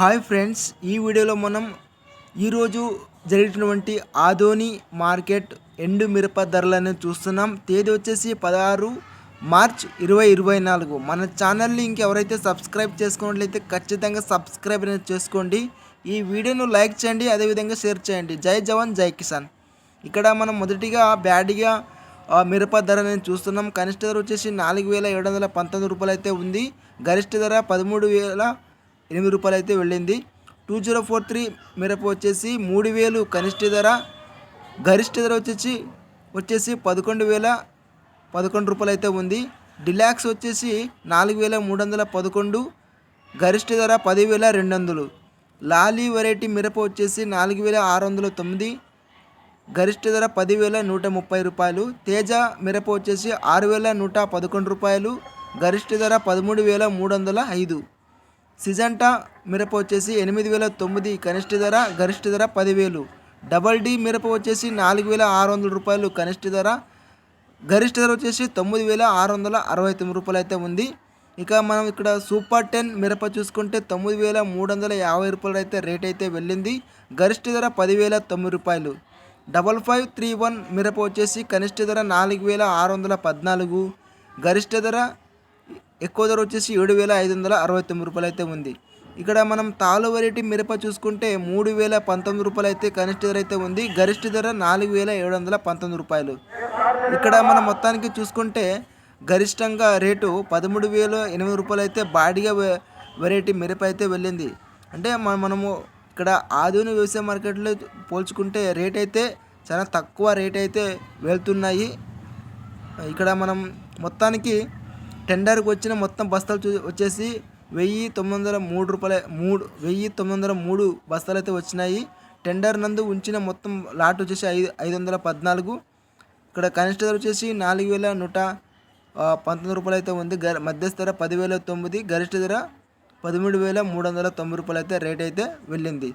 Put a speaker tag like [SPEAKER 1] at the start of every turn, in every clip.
[SPEAKER 1] Hi friends ఈ వీడియోలో మనం ఈరోజు జరిగినటువంటి ఆదోని మార్కెట్ ఎండు మిరప ధరలను చూస్తున్నాం. తేదీ వచ్చేసి పదహారు మార్చ్ ఇరవై ఇరవై నాలుగు. మన ఛానల్ని ఇంకెవరైతే సబ్స్క్రైబ్ చేసుకున్నట్లయితే ఖచ్చితంగా సబ్స్క్రైబ్ అనేది చేసుకోండి. ఈ వీడియోను లైక్ చేయండి అదేవిధంగా షేర్ చేయండి. జై జవాన్ జై కిసాన్. ఇక్కడ మనం మొదటిగా బ్యాడ్గా మిరప ధర నేను చూస్తున్నాం. కనిష్ట ధర వచ్చేసి నాలుగు వేల ఏడు వందల పంతొమ్మిది రూపాయలు అయితే ఉంది. గరిష్ట ధర పదమూడు వేల ఎనిమిది రూపాయలు అయితే వెళ్ళింది. టూ జీరో ఫోర్ త్రీ మిరప వచ్చేసి మూడు వేలు కనిష్ట ధర. గరిష్ట ధర వచ్చేసి వచ్చేసి పదకొండు వేల పదకొండు రూపాయలు అయితే ఉంది. డిలాక్స్ వచ్చేసి నాలుగు వేల మూడు వందల పదకొండు. గరిష్ట ధర పదివేల రెండు వందలు. లాలీ వెరైటీ మిరప వచ్చేసి నాలుగు వేల ఆరు వందల తొమ్మిది. గరిష్ట ధర పదివేల నూట ముప్పై రూపాయలు. తేజ మిరప వచ్చేసి ఆరు వేల నూట పదకొండు రూపాయలు. గరిష్ట ధర పదమూడు వేల మూడు వందల ఐదు. సిజంటా మిరప వచ్చేసి ఎనిమిది వేల తొమ్మిది కనిష్ట ధర గరిష్ట ధర పదివేలు. డబల్ డి మిరప వచ్చేసి నాలుగు వేల ఆరు వందల రూపాయలు కనిష్ట ధర గరిష్ట ధర వచ్చేసి తొమ్మిది వేల ఆరు వందల అరవై తొమ్మిది రూపాయలు అయితే ఉంది. ఇక మనం ఇక్కడ సూపర్ టెన్ మిరప చూసుకుంటే తొమ్మిది వేల మూడు వందల యాభై రూపాయలు అయితే రేట్ అయితే వెళ్ళింది. గరిష్ట ధర పదివేల తొమ్మిది రూపాయలు. డబల్ ఫైవ్ త్రీ వన్ మిరప వచ్చేసి కనిష్ట ధర నాలుగు వేల ఆరు వందల పద్నాలుగు గరిష్ట ధర ఎక్కువ ధర వచ్చేసి ఏడు వేల ఐదు వందల అరవై తొమ్మిది రూపాయలు అయితే ఉంది. ఇక్కడ మనం తాలు వెరైటీ మిరప చూసుకుంటే మూడు వేల పంతొమ్మిది రూపాయలు అయితే కనిష్ట ధర అయితే ఉంది. గరిష్ట ధర నాలుగు వేల ఏడు వందల పంతొమ్మిది రూపాయలు. ఇక్కడ మనం మొత్తానికి చూసుకుంటే గరిష్టంగా రేటు పదమూడు వేల ఎనిమిది రూపాయలు అయితే బాడీగా వెరైటీ మిరప అయితే వెళ్ళింది. అంటే మన మనము ఇక్కడ ఆధునిక వ్యవసాయ మార్కెట్లో పోల్చుకుంటే రేట్ అయితే చాలా తక్కువ రేట్ అయితే వెళ్తున్నాయి. ఇక్కడ మనం మొత్తానికి టెండర్కి వచ్చిన మొత్తం బస్తాలు చూ వచ్చేసి వెయ్యి తొమ్మిది వందల మూడు రూపాయల మూడు వెయ్యి తొమ్మిది వందల మూడు బస్తాలు అయితే వచ్చినాయి. టెండర్ నందు ఉంచిన మొత్తం లాట్ వచ్చేసి ఐదు ఐదు వందల పద్నాలుగు. ఇక్కడ కనిష్ట ధర వచ్చేసి నాలుగు వేల నూట పంతొమ్మిది రూపాయలు అయితే ఉంది. గ మధ్యస్థ ధర పదివేల తొమ్మిది గరిష్ట ధర పదమూడు వేల మూడు వందల తొంభై రూపాయలు అయితే రేట్ అయితే వెళ్ళింది.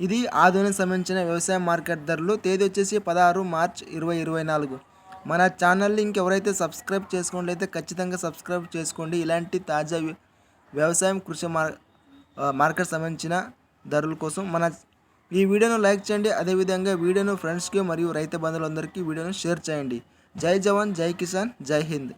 [SPEAKER 1] ఇది ఆధునిక సంబంధించిన వ్యవసాయ మార్కెట్ ధరలు. తేదీ వచ్చేసి పదహారు మార్చ్ ఇరవై ఇరవై నాలుగు. మన ఛానల్ని ఇంకెవరైతే సబ్స్క్రైబ్ చేసుకోండి ఖచ్చితంగా సబ్స్క్రైబ్ చేసుకోండి. ఇలాంటి తాజా వ్యవసాయం కృషి మార్ మార్కెట్ సంబంధించిన ధరల కోసం మన ఈ వీడియోను లైక్ చేయండి. అదేవిధంగా వీడియోను ఫ్రెండ్స్కి మరియు రైతు బంధువులందరికీ వీడియోను షేర్ చేయండి. జై జవాన్ జై కిసాన్ జై హింద్.